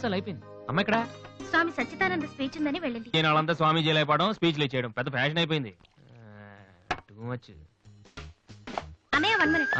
Rehearsal అయిపోయింది. అమ్మ ఇక్కడ స్వామి సచ్చిదానంద స్పీచ్ ఉందని వెళ్ళింది. నేను వాళ్ళంతా స్వామీజీలు అయిపోవడం స్పీచ్లు ఇచ్చేయడం. పెద్ద ఫ్యాషన్ అయిపోయింది. టూ మచ్ అన్నయ్య వన్ మినిట్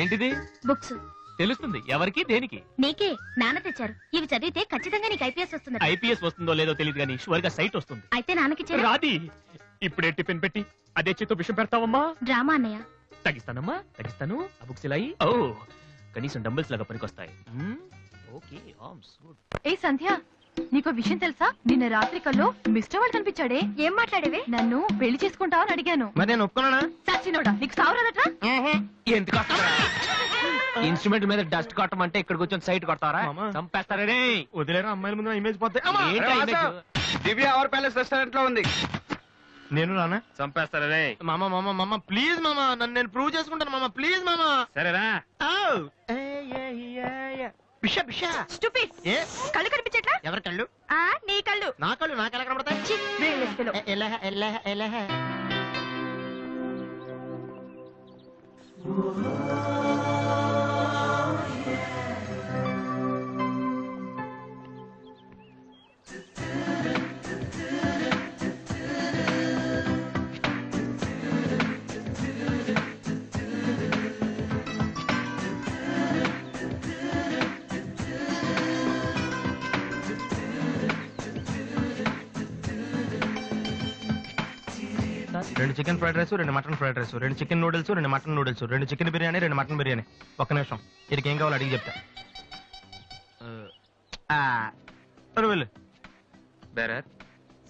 ఏంటిది? బుక్స్ తెలుస్తుంది. ఎవరికి? దేనికి? నీకే. నాన్న తెచ్చారు. ఇవి చదివితే ఖచ్చితంగా నీకు ఐపీఎస్ వస్తుంది. ఐపీఎస్ వస్తుందో లేదో తెలియదు కానీ షువర్గా సైట్ వస్తుంది. అయితే నాన్నకిచ్చారా రాది. ఇప్పుడే టిఫిన్ పెట్టి అదే చేత్తో విషయం పెడతావమ్మా. డ్రామా అన్నయ్య. తగ్గిస్తానమ్మా తగ్గిస్తాను ఆ బుక్స్ ఇలా అయ్యి. ఓ కనీసం డంబుల్స్ లాగా పనికొస్తాయి. మ్మ్. ఓకే ఆర్మ్స్ గుడ్ ఏ సంధ్య నీకో విషయం తెలుసా? నిన్న రాత్రి కల్లో మిస్టర్ వాళ్ళు కనిపించాడే. ఏం మాట్లాడేవే? నన్ను పెళ్ళి చేసుకుంటావని అడిగాను. మరి నేను ఒప్పుకున్నానా? సచ్చినోడా నీకు సావరాదట్రా ఎందుకు ఇన్స్ట్రుమెంట్ మీద డస్ట్ కొట్టమంటే ఇక్కడ కూర్చొని సైట్ కొడతారా? చంపేస్తారా రే? వదిలేరా అమ్మాయిల ముందు ఇమేజ్ పోతే. ఏంటి ఆ image? దివ్య అవర్ ప్యాలెస్ రెస్టారెంట్లో ఉంది. నేను రానా? చంపేస్తారా రే? మామ మామ మామ ప్లీజ్ మామ నన్ను నేను ప్రూవ్ చేసుకుంటాను మామ ప్లీజ్ మామ. సరేరా? బిష బిష స్టూపిడ్ ఏ? కళ్ళు కనిపించట్లా? ఎవరి కళ్ళు? ఆ నీ కళ్ళు. నా కళ్ళు నాకు ఎలా కనబడతాయి? ఛీ, వేలేస్తులో. ఎ- ఎలహ ఎలహ ఎలహ రెండు చికెన్ ఫ్రైడ్ రైస్ రెండు మటన్ ఫ్రైడ్ రైస్ రెండు చికెన్ నూడిల్స్ రెండు మటన్ నూడిల్స్ రెండు చికెన్ బిర్యానీ రెండు మటన్ బిర్యానీ. ఒక్క నిమిషం. వీరికి ఏం కావాలో అడిగి చెప్తా. ఆ, సరే వెళ్ళు. బేరర్.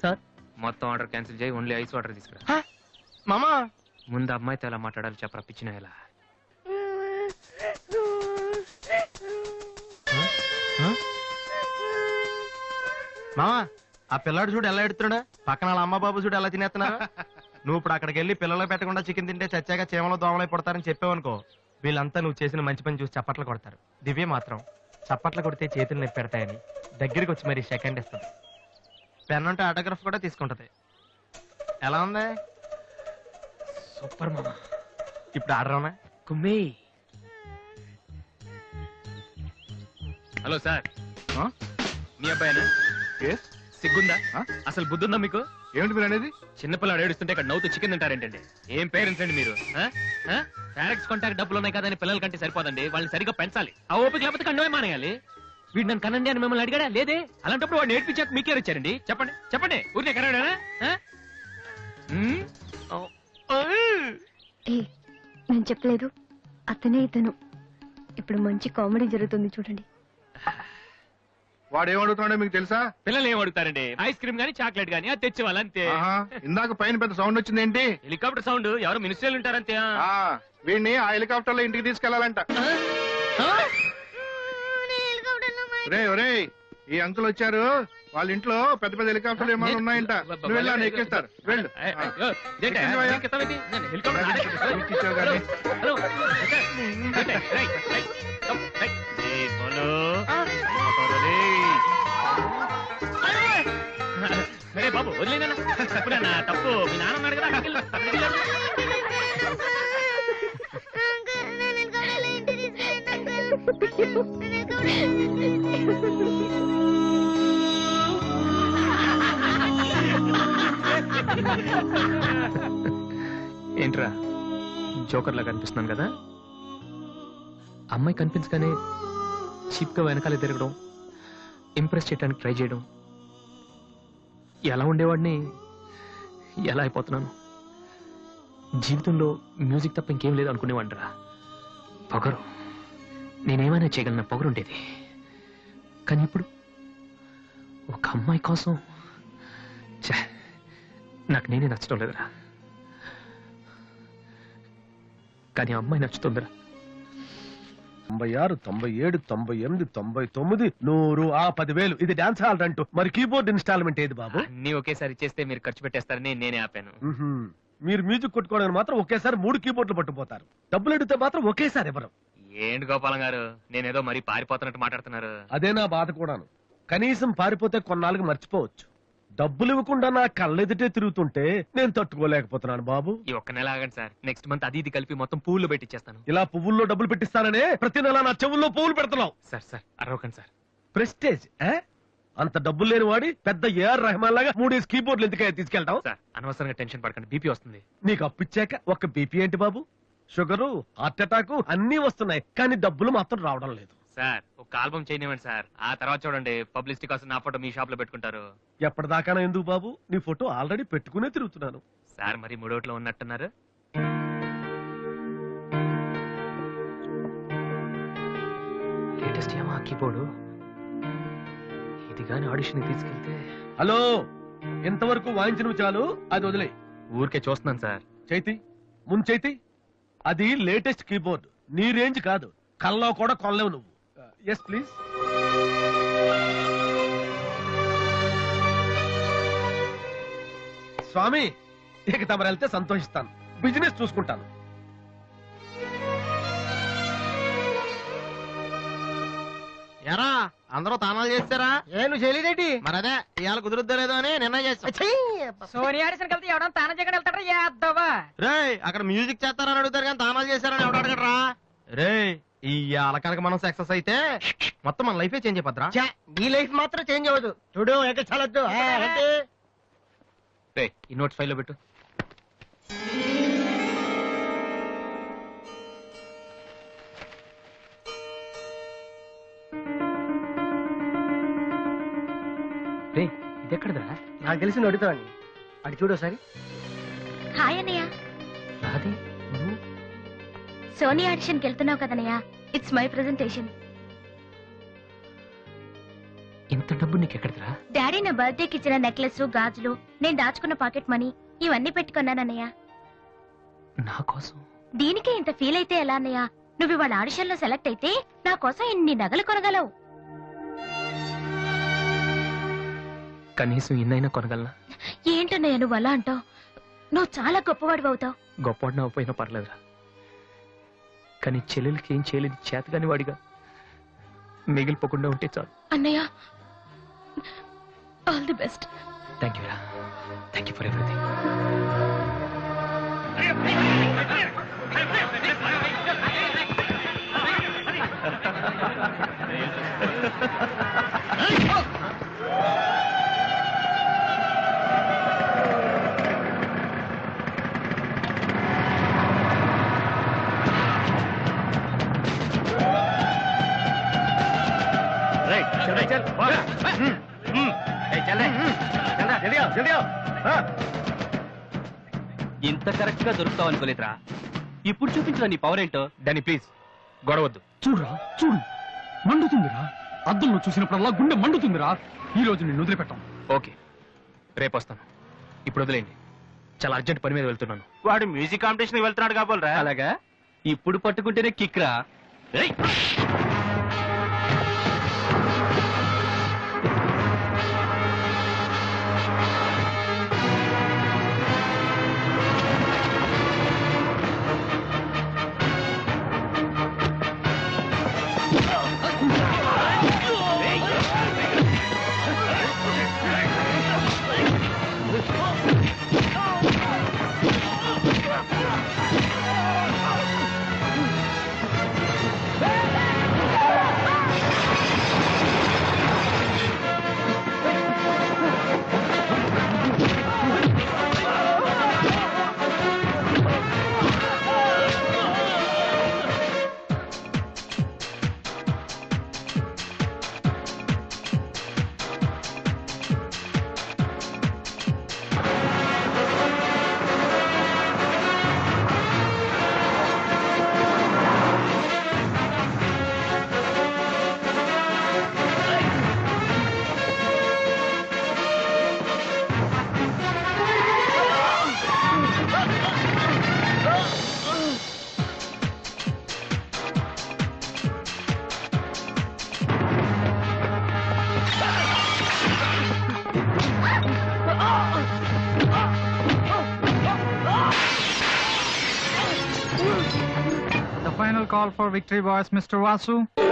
సార్. మొత్తం ఆర్డర్ క్యాన్సిల్ చేయి ఓన్లీ ఐస్ వాటర్ తీసుకురా. హ? మామా? ముందు అమ్మాయితో ఎలా మాట్లాడాలి చెప్పరా పిచ్చిన ఎలా? మామా ఆ పిల్లాడు చూడు ఎలా ఎడుతున్నాడు? పక్కన వాళ్ళ అమ్మ బాబు చూడు ఎలా తినేస్తున్నారు నువ్వు ఇప్పుడు అక్కడికి వెళ్ళి పిల్లలు పెట్టకుండా చికెన్ తింటే చచ్చాక చీమలో దోమలై పడతారని చెప్పావనుకో వీళ్ళంతా నువ్వు చేసిన మంచి పని చూసి చప్పట్లు కొడతారు. దివ్య మాత్రం చప్పట్లు కొడితే చేతులు నొప్పి పెడతాయని దగ్గరికి వచ్చి మరి సెకండ్ ఇస్తుంది. పెన్ అంటే ఆటోగ్రాఫ్ కూడా తీసుకుంటది. ఎలా ఉంది? సూపర్ మామా. ఇప్పుడు ఆడరావునా కుమ్మి. Hello sir? మీ అబ్బాయినా? సిగ్గుందా? అసలు బుద్ధుందా మీకు? ఏమిటి మీరు అనేది? చిన్నపిల్లాడు ఏడుస్తుంటే ఇక్కడ నవ్వుతూ చికెన్ తింటారేంటండి? ఏం పేరెంట్స్ అండి మీరు పేరెంట్స్ కాంటాక్ట్ డబ్బులు ఉన్నాయి కదని పిల్లల కంటే సరిపోదండి. వాళ్ళని సరిగ్గా పెంచాలి. ఆ ఓపిక లేకపోతే కండమే మానేయాలి. వీడు నన్ను కనండి అని మిమ్మల్ని అడిగాడా? లేదే. అలాంటప్పుడు వాడు నేర్పించాక మీకే వచ్చారండి. చెప్పండి. చెప్పండి. ఊరికే కనడానా ఏ నేను చెప్పలేదు. అతనే ఇతను. ఇప్పుడు మంచి కామెడీ జరుగుతుంది చూడండి. వాడు ఏమడుగుతున్నాడో మీకు తెలుసా పిల్లలు ఏం అడుగుతారండి ఐస్ క్రీమ్ గానీ చాక్లెట్ గానీ అది తెచ్చేవాళ్ళు అంతే ఆహా, ఇందాక పైన పెద్ద సౌండ్ వచ్చింది ఏంటి హెలికాప్టర్ సౌండ్ ఎవరు మినిస్టర్లు ఉంటారంతే ఆ వీడిని ఆ హెలికాప్టర్లో ఇంటికి తీసుకెళ్ళాలంట రే ఒరే ఈ అంకుల్ వచ్చారు వాళ్ళ ఇంట్లో పెద్ద పెద్ద హెలికాప్టర్లు ఏమైనా ఉన్నాయంట నువ్వు వెళ్ళా ఎక్కిస్తారు వెళ్ళు ఆ. కానీ. బాబు వదిలేనా తప్పు మీ నాన్న కదా ఏంట్రా? జోకర్లా కనిపిస్తున్నాను కదా? అమ్మాయి కనిపించగానే చీప్ వెనకాల తిరగడం ఇంప్రెస్ చేయడానికి ట్రై చేయడం ఎలా ఉండేవాడిని? ఎలా అయిపోతున్నాను? జీవితంలో మ్యూజిక్ తప్ప ఇంకేం లేదు అనుకునేవాడిరా పొగరు. నేనేమైనా చేయగలన పొగరు ఉండేది. కానీ ఇప్పుడు ఒక అమ్మాయి కోసం నాకు నేనే నచ్చడం లేదురా. కానీ ఆ అమ్మాయి నచ్చుతుందిరా. తొంభై ఆరు తొంభై ఏడు తొంభై ఎనిమిది తొంభై తొమ్మిది నూరు ఆ పదివేలు. ఇది డాన్స్ హాల్ అంటూ మరి కీబోర్డ్ ఇన్స్టాల్మెంట్ ఏది బాబు? అన్ని ఒకేసారి చేస్తే మీరు ఖర్చు పెట్టేస్తారని నేనే ఆపాను. మీరు మ్యూజిక్ కొట్టుకోవడానికి మాత్రం ఒకేసారి మూడు కీబోర్డులు పట్టుకుపోతారు. డబ్బులు అడిగితే మాత్రం ఒకేసారి ఎవరు ఏంటి గోపాలం గారు? నేనేదో మరీ పారిపోతున్నట్టు మాట్లాడుతున్నారు. అదే నా బాధ కూడాను. కనీసం పారిపోతే కొన్నాళ్ళకి మర్చిపోవచ్చు. డబ్బులు ఇవ్వకుండా నా కళ్ళెదుటే తిరుగుతుంటే నేను తట్టుకోలేకపోతున్నాను బాబు. ఈ ఒక్క నెల ఆగండి సార్. నెక్స్ట్ మంత్ అది ఇది కలిపి మొత్తం పూలు పెట్టిచ్చేస్తాను. ఇలా పువ్వుల్లో డబ్బులు పెట్టిస్తాననే ప్రతి నెల నా చెవుల్లో పువ్వులు పెడుతున్నావు. సార్ సార్ అరవకండి సార్. ప్రెస్టేజ్ అంత డబ్బులు లేని వాడి పెద్ద ఏఆర్ రెహమాన్ లాగా మూడేసి కీబోర్డ్లు ఎందుకే తీసుకెళ్తాం సార్ అనవసరంగా టెన్షన్ పడకండి. బీపీ వస్తుంది. నీకు అప్పిచ్చాక ఒక బీపీ ఏంటి బాబు? షుగరు హార్ట్ అటాక్ అన్ని వస్తున్నాయి కానీ డబ్బులు మాత్రం రావడం లేదు. సార్ ఒక ఆల్బమ్ చేయనివ్వండి సార్. ఆ తర్వాత చూడండి పబ్లిసిటీ కోసం నా ఫోటో మీ షాప్లో పెట్టుకుంటారు. ఎప్పటిదాకా ఎందుకు బాబు? నీ ఫోటో ఆల్రెడీ పెట్టుకునే తిరుగుతున్నాను. సార్ మరి మూడోట్లో ఉన్నట్టున్నారు? లేటెస్ట్ ఏమో కీబోర్డు ఇది ఆడిషన్ తీసుకెళ్తే హలో ఇంతవరకు వాయించిన చాలు అది వదిలే ఊరికే చూస్తున్నాను సార్. చైతి ముందు చైతి అది లేటెస్ట్ కీబోర్డ్ నీ రేంజ్ కాదు కల్లో కూడా కొనలేవు నువ్వు. ఎస్ ప్లీజ్ స్వామి ఇక తమరు వెళ్తే సంతోషిస్తాను. బిజినెస్ చూసుకుంటాను. ఎరా అందరూ తానాలు చేస్తారా? ఏ నువ్వు చేయలేదేటి? మరదే ఇవాళ కుదురుద్దో లేదో అని నిర్ణయం చేస్తా సోనియా ఆడిషన్ కలిసి ఎవడన్నా తానం చేయకుండా వెళ్తాడా? రే అక్కడ మ్యూజిక్ చేస్తారని అడుగుతారు కానీ తానాలు చేస్తారని ఎవడు అడగడరా? రే ఈ కనుక మనం సక్సెస్ అయితే మొత్తం మన లైఫే చేంజ్ అయిపోద్రా నీ లైఫ్ మాత్రం చేంజ్ అవ్వదు. చూడు ఎక్కడ చాలొద్దు ఆ, అంటే రే ఈ నోట్స్ ఫైల్లో పెట్టు. రే ఇది ఎక్కడదా నాకు తెలిసి అడుగుతావండి అటు చూడు ఒకసారి. హాయ్ అన్నయ్య. రాది నువ్వు? సోనీ ఆడిషన్కి వెళ్తున్నావు కదన్నయ్య. ఇట్స్ మై ప్రెజెంటేషన్ ఇంత డబ్బు నీకు ఎక్కడదిరా డాడీ నా బర్త్డేకి ఇచ్చిన నెక్లెస్ గాజులు నేను దాచుకున్న పాకెట్ మనీ ఇవన్నీ పెట్టుకున్నానన్నయ్య నా కోసం? దీనికే ఇంత ఫీల్ అయితే ఎలా అన్నయ్య? నువ్వు ఇవాళ ఆడిషన్లో సెలెక్ట్ అయితే నా కోసం ఇన్ని నగలు కొనగలవు. కనీసం ఇన్నైనా కొనగలనా? ఏంటన్నయ్య నువ్వు అలా అంటావు? నువ్వు చాలా గొప్పవాడు అవుతావు. గొప్పవాడిని అవ్వపోయినా పర్లేదురా. కానీ చెల్లెలకి ఏం చేయలేదు చేతగాని వాడిగా మిగిలిపోకుండా ఉంటే చాలు. అన్నయ్య all the best thank you రా థ్యాంక్ యూ ఫర్ ఎవ్రీథింగ్ ఇంత కరెక్ట్గా దొరుకుతావు అనుకోలేదురా. ఇప్పుడు చూపించిన నీ పవర్ ఏంటో? దాన్ని ప్లీజ్. గొడవద్దు. చూడురా చూడు. మండుతుందిరా. అద్దంలో చూసినప్పుడల్లా గుండె మండుతుందిరా. ఈ రోజు నిన్ను వదిలిపెట్టాం. ఓకే. రేపు వస్తాను. ఇప్పుడు వదిలేయండి. చాలా అర్జెంట్ పని మీద వెళ్తున్నాను. వాడు మ్యూజిక్ కాంపిటీషన్ వెళ్తున్నాడు కాబోలరా. అలాగా? ఇప్పుడు పట్టుకుంటేనే కిక్ రా final call for victory boys, Mr. Vasu.